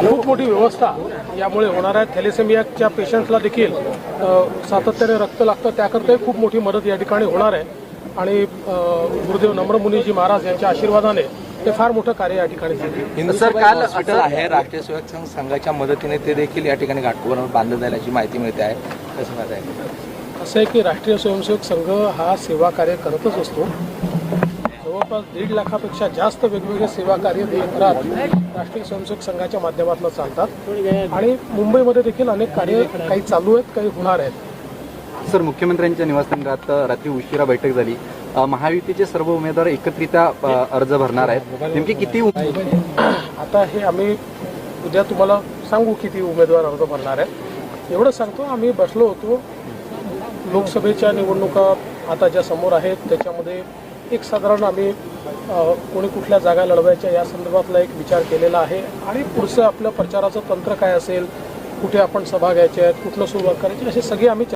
खूप मोठी व्यवस्था यामुळे होणार आहे. थॅलेसेमियाच्या पेशंट्सला देखील सातत्याने रक्त लागतं. त्याकरताही खूप मोठी मदत या ठिकाणी होणार आहे. आणि गुरुदेव नम्रमुनीजी महाराज यांच्या आशीर्वादाने हे फार मोठं कार्य या ठिकाणी झालं. हिंदुस्थान काल हॉस्पिटल आहे. राष्ट्रीय स्वयंसेवक संघ- संघाच्या मदतीने ते देखील या ठिकाणी घाटकोपर बांधलं जाईल अशी माहिती मिळते आहे. कसं माहिती आहे? असं आहे की राष्ट्रीय स्वयंसेवक संघ हा सेवा कार्य करतच असतो. जवळपास दीड लाखापेक्षा जास्त वेगवेगळे सेवा कार्य देशभरात राष्ट्रीय स्वयंसेवक संघाच्या माध्यमातून चालतात. आणि मुंबईमध्ये देखील अनेक कार्य काही चालू आहेत काही होणार आहेत. सर मुख्यमंत्र्यांच्या निवासस्थानात रात्री उशिरा बैठक झाली. महायुतीचे सर्व उमेदवार एकत्रित्या अर्ज भरणार आहेत. नेमकी किती आता हे आम्ही उद्या तुम्हाला सांगू किती उमेदवार अर्ज भरणार आहेत. एवढं सांगतो आम्ही बसलो होतो. लोकसभेच्या निवडणुका आता ज्या समोर आहेत त्याच्यामध्ये एक साधारण आम्ही कोणी कुठल्या जागा लढवायच्या या संदर्भातला एक विचार केलेला आहे. आणि पुढचं आपलं प्रचाराचं तंत्र काय असेल कुठे आपण सभा घ्यायच्या आहेत कुठलं सुरुवात करायची असे सगळे आम्ही